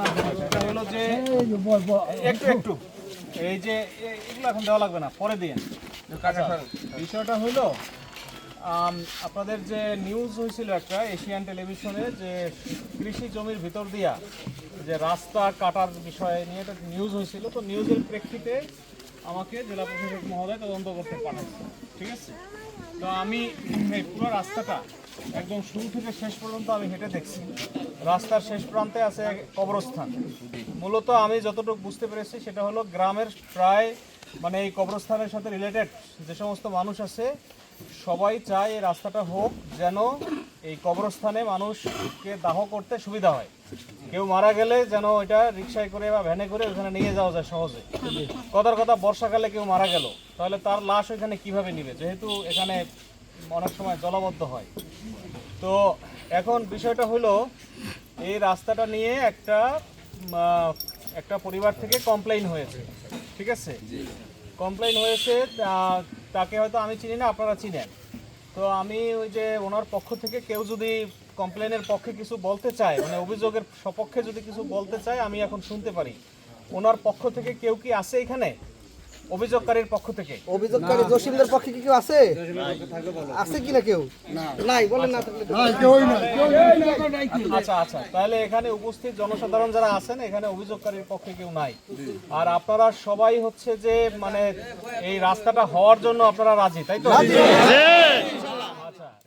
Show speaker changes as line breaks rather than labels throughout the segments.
করি সেটা হলো যে একটু একটু। এই যে এগুলো এখন দেওয়া লাগবে না পরে দিয়ে। বিষয়টা হলো আপনাদের যে নিউজ হয়েছিল একটা এশিয়ান টেলিভিশনে যে কৃষি জমির ভিতর দিয়া যে রাস্তা কাটার বিষয়ে নিয়ে একটা নিউজ হয়েছিল তো নিউজের প্রেক্ষিতে আমাকে জেলা প্রশাসক মহোদয় তদন্ত করতে পাঠাচ্ছে। ঠিক আছে? তো আমি এই পুরো রাস্তাটা একদম শুরু থেকে শেষ পর্যন্ত আমি হেঁটে দেখছি। রাস্তার শেষ প্রান্তে আছে কবরস্থান। মূলত আমি যতটুকু বুঝতে পেরেছি, সেটা হলো গ্রামের প্রায় মানে এই কবরস্থানের সাথে রিলেটেড যে সমস্ত মানুষ আছে, সবাই চায় এই রাস্তাটা হোক যেন এই কবরস্থানে মানুষকে দাহ করতে সুবিধা হয়। কেউ মারা গেলে যেন এটা রিক্সায় করে বা ভ্যানে করে ওখানে নিয়ে যাওয়া যায় সহজে। কথার কথা, বর্ষাকালে কেউ মারা গেল, তাহলে তার লাশ ওইখানে কীভাবে নিবে? যেহেতু এখানে অনেক সময় জলবদ্ধ হয়। তো এখন বিষয়টা হলো এই রাস্তাটা নিয়ে একটা একটা পরিবার থেকে কমপ্লেইন হয়েছে ঠিক আছে? কমপ্লেইন হয়েছে তাকে হয়তো আমি চিনি না আপনারা চিনেন। তো আমি ওই যে ওনার পক্ষ থেকে কেউ যদি কমপ্লেনের পক্ষে কিছু বলতে চায় মানে অভিযোগের সপক্ষে যদি কিছু বলতে চায় আমি এখন শুনতে পারি। ওনার পক্ষ থেকে কেউ কি আছে এখানে? অভিযোগকারীর পক্ষ থেকে?
অভিযোগকারী জসিমদের পক্ষে কি কেউ আছে? আছে কিনা কেউ? নাই বলেন না
আচ্ছা আচ্ছা তাহলে এখানে উপস্থিত জনসাধারণ যারা আছেন এখানে অভিযোগকারীর পক্ষে কেউ নাই। আর আপনারা সবাই হচ্ছে যে মানে এই রাস্তাটা হওয়ার জন্য আপনারা রাজি তাই তো?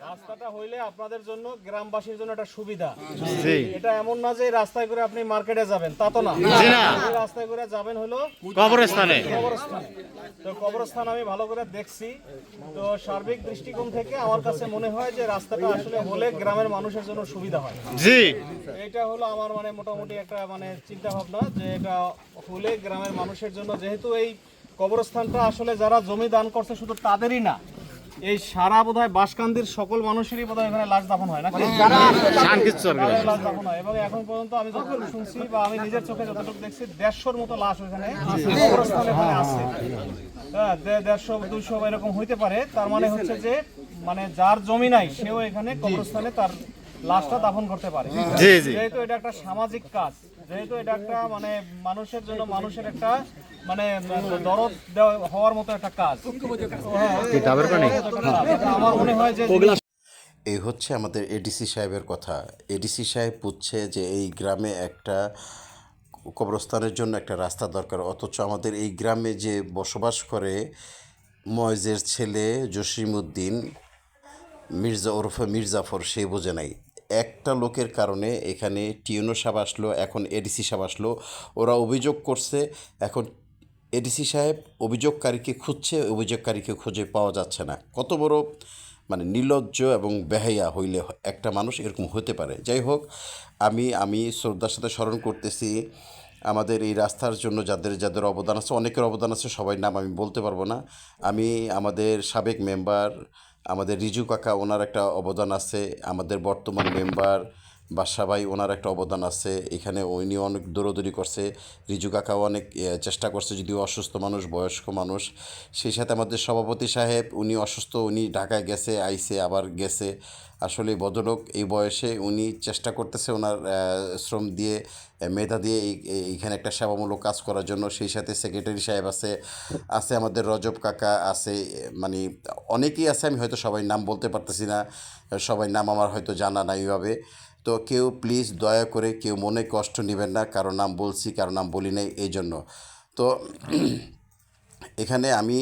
রাস্তাটা হইলে আপনাদের জন্য গ্রামবাসীর জন্য একটা সুবিধা। এটা এমন না যে রাস্তায় করে আপনি মার্কেটে যাবেন তা তো না। রাস্তায় করে যাবেন হলো
কবরস্থানে।
কবরস্থানে। তো কবরস্থান আমি ভালো করে দেখছি। তো সার্বিক দৃষ্টিকোণ থেকে আমার কাছে মনে হয় যে রাস্তাটা আসলে হলে গ্রামের মানুষের জন্য সুবিধা হয়।
জি।
এটা হলো আমার মানে মোটামুটি একটা মানে চিন্তা ভাবনা যে এটা হলে গ্রামের মানুষের জন্য যেহেতু এই কবরস্থানটা আসলে যারা জমি দান করছে শুধু তাদেরই না এই সারা বোধহয় বাসকান্দির সকল মানুষেরই বোধহয় এখানে লাশ দাফন হয় না
শানকিচ্ছর
তাদের লাশ দাফন হয়। এবং এখন পর্যন্ত আমি যতটুকু শুনছি বা আমি নিজের চোখে যতটুকু দেখছি দেড়শোর মতো লাশ ওখানে কবরস্থানে ওখানে আছে। হ্যাঁ দে- দেড়শো দুইশো এরকম হইতে পারে। তার মানে হচ্ছে যে মানে যার জমি নাই সেও এখানে কবরস্থানে তার লাশটা দাফন করতে পারে।
জি জি।
যেহেতু এটা একটা সামাজিক কাজ যেহেতু এটা একটা মানে মানুষের জন্য মানুষের একটা মানে দরদ দেওয়া- হওয়ার মতো একটা কাজ। এটা আমার মনে হয় যে
এই হচ্ছে আমাদের এডিসি সাহেবের কথা। এডিসি সাহেব বুঝছে যে এই গ্রামে একটা কবরস্থানের জন্য একটা রাস্তা দরকার। অথচ আমাদের এই গ্রামে যে বসবাস করে ময়েজের ছেলে জসিমউদ্দিন মির্জা ওরফে মির্জাফর সে বোঝে নাই। একটা লোকের কারণে এখানে টিউনো সাহেব আসলো, এখন এডিসি সাহেব আসলো। ওরা অভিযোগ করছে, এখন এডিসি সাহেব অভিযোগকারীকে খুঁজছে, অভিযোগকারীকে খুঁজে পাওয়া যাচ্ছে না। কত বড় মানে নির্লজ্জ এবং বেহাইয়া হইলে একটা মানুষ এরকম হতে পারে। যাই হোক, আমি আমি শ্রদ্ধার সাথে স্মরণ করতেছি, আমাদের এই রাস্তার জন্য যাদের যাদের অবদান আছে, অনেকের অবদান আছে, সবাই নাম আমি বলতে পারব না। আমি, আমাদের সাবেক মেম্বার আমাদের রিজু কাকা ওনার একটা অবদান আছে। আমাদের বর্তমান মেম্বার বাদশা ভাই ওনার একটা অবদান আছে। এখানে উনি অনেক দৌড়দৌড়ি করছে। রিজু কাকাও অনেক চেষ্টা করছে যদিও অসুস্থ মানুষ, বয়স্ক মানুষ। সেই সাথে আমাদের সভাপতি সাহেব, উনি অসুস্থ, উনি ঢাকায় গেছে, আইসে, আবার গেছে। আসলে ভদ্রলোক এই বয়সে উনি চেষ্টা করতেছে ওনার শ্রম দিয়ে মেধা দিয়ে এই- এই- এইখানে একটা সেবামূলক কাজ করার জন্য। সেই সাথে সেক্রেটারি সাহেব আছে আছে আমাদের রজব কাকা, আছে মানে অনেকেই আছে। আমি হয়তো সবাই নাম বলতে পারতেছি না, সবাই নাম আমার হয়তো জানা নাই ওইভাবে। তো কেউ প্লিজ দয়া করে কেউ মনে কষ্ট নেবেন না, কারও নাম বলছি, কারও নাম বলি নাই, এই জন্য। তো এখানে আমি,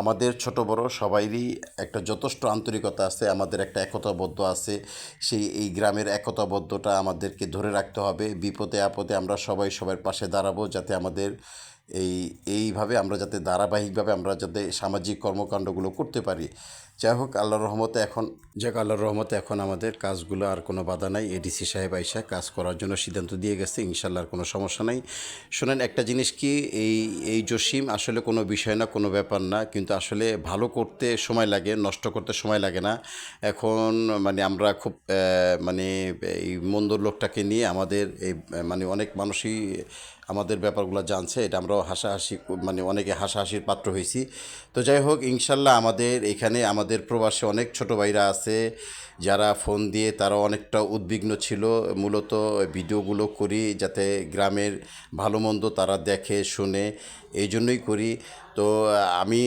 আমাদের ছোট বড় সবাইরই একটা যথেষ্ট আন্তরিকতা আছে, আমাদের একটা একতাবদ্ধ আছে। সেই এই গ্রামের একতাবদ্ধটা আমাদেরকে ধরে রাখতে হবে। বিপদে আপদে আমরা সবাই সবার পাশে দাঁড়াবো যাতে আমাদের এই, এইভাবে আমরা যাতে ধারাবাহিকভাবে আমরা যাতে সামাজিক কর্মকাণ্ডগুলো করতে পারি। যাই হোক, আল্লাহর রহমতে এখন যাক আল্লাহর রহমতে এখন আমাদের কাজগুলো আর কোনো বাধা নাই। এডিসি সাহেব আইসা কাজ করার জন্য সিদ্ধান্ত দিয়ে গেছে ইনশাল্লাহ আর কোনো সমস্যা নাই। শোনেন, একটা জিনিস কি, এই এই জসিম আসলে কোনো বিষয় না, কোনো ব্যাপার না, কিন্তু আসলে ভালো করতে সময় লাগে, নষ্ট করতে সময় লাগে না। এখন মানে আমরা খুব মানে এই মন্দ লোকটাকে নিয়ে আমাদের এই মানে অনেক মানুষই আমাদের ব্যাপারগুলো জানছে, এটা আমরাও হাসাহাসি মানে অনেকে হাসাহাসির পাত্র হয়েছি। তো যাই হোক ইনশাল্লাহ আমাদের এখানে আমাদের প্রবাসে অনেক ছোট ভাইরা আছে, যারা ফোন দিয়ে তারা অনেকটা উদ্বিগ্ন ছিল। মূলত ভিডিওগুলো করি যাতে গ্রামের ভালো মন্দ তারা দেখে, শুনে এই জন্যই করি। তো আমি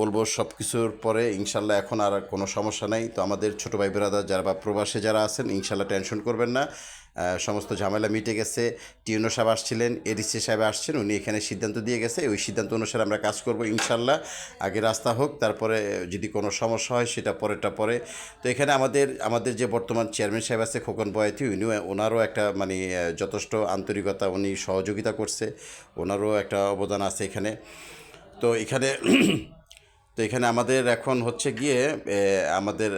বলব সব কিছুর পরে ইনশাল্লাহ এখন আর কোনো সমস্যা নাই। তো আমাদের ছোটো ভাই বেরাদার যারা বা প্রবাসে যারা আছেন, ইনশাল্লাহ টেনশন করবেন না। সমস্ত ঝামেলা মিটে গেছে। টিউনো সাহেব আসছিলেন, এডিসি সাহেব আসছেন, উনি এখানে সিদ্ধান্ত দিয়ে গেছে। ওই সিদ্ধান্ত অনুসারে আমরা কাজ করব ইনশাল্লাহ আগে রাস্তা হোক, তারপরে যদি কোনো সমস্যা হয় সেটা পরেরটা পরে। তো এখানে আমাদের আমাদের যে বর্তমান চেয়ারম্যান সাহেব আছে, খোকন বয়াতি, উনিও, ওনারও একটা মানে যথেষ্ট আন্তরিকতা উনি সহযোগিতা করছে। ওনারও একটা অবদান আছে এখানে। তো এখানে তো এখানে আমাদের এখন হচ্ছে গিয়ে আমাদের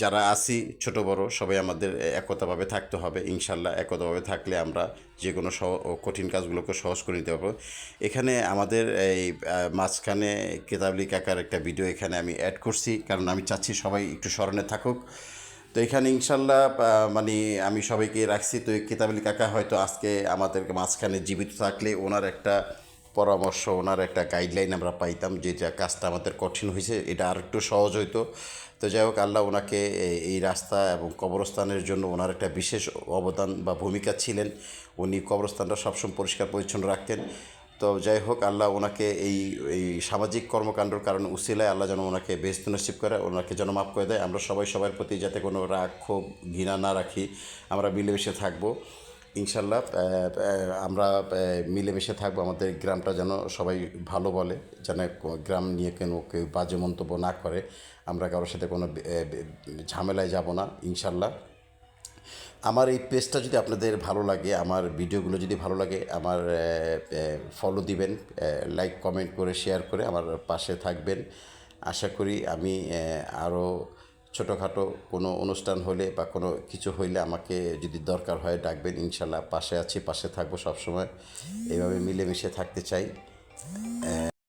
যারা আসি ছোট, বড়, সবাই আমাদের একতাভাবে থাকতে হবে, ইনশাল্লাহ একতাভাবে থাকলে আমরা যে কোনো কঠিন কাজগুলোকে সহজ করে নিতে পারব। এখানে আমাদের এই মাঝখানে কেতাবলি কাকার একটা ভিডিও এখানে আমি অ্যাড করছি, কারণ আমি চাচ্ছি সবাই একটু স্মরণে থাকুক। তো এখানে ইনশাল্লাহ মানে আমি সবাইকে রাখছি, তো এই কেতাবলি কাকা হয়তো আজকে আমাদেরকে মাঝখানে জীবিত থাকলে ওনার একটা পরামর্শ ওনার একটা গাইডলাইন আমরা পাইতাম যে যা কাজটা আমাদের কঠিন হয়েছে এটা আর একটু সহজ হইতো। তো যাই হোক, আল্লাহ ওনাকে এই- রাস্তা এবং কবরস্থানের জন্য ওনার একটা বিশেষ অবদান বা ভূমিকা ছিলেন। উনি কবরস্থানটা সবসময় পরিষ্কার পরিচ্ছন্ন রাখতেন। তো যাই হোক, আল্লাহ ওনাকে এই এই সামাজিক কর্মকাণ্ডের কারণে উসিলায় আল্লাহ যেন ওনাকে বেস্ত নসিব করে, ওনাকে যেন মাফ করে দেয়। আমরা সবাই সবার প্রতি যাতে কোনো রাগ, ক্ষোভ, ঘৃণা না রাখি, আমরা মিলেমিশে থাকব। ইনশাল্লাহ আমরা মিলেমিশে থাকব। আমাদের গ্রামটা যেন সবাই ভালো বলে, যেন গ্রাম নিয়ে কেন কেউ বাজে মন্তব্য না করে। আমরা কারোর সাথে কোনো ঝামেলায় যাব না, ইনশাল্লাহ। আমার এই পেজটা যদি আপনাদের ভালো লাগে, আমার ভিডিওগুলো যদি ভালো লাগে, আমার ফলো দিবেন লাইক কমেন্ট করে শেয়ার করে আমার পাশে থাকবেন। আশা করি আমি আরও ছোটোখাটো কোনো অনুষ্ঠান হলে বা কোনো কিছু হইলে আমাকে যদি দরকার হয় ডাকবেন, ইনশাল্লাহ পাশে আছি, পাশে থাকব সবসময়। এইভাবে মিলেমিশে থাকতে চাই।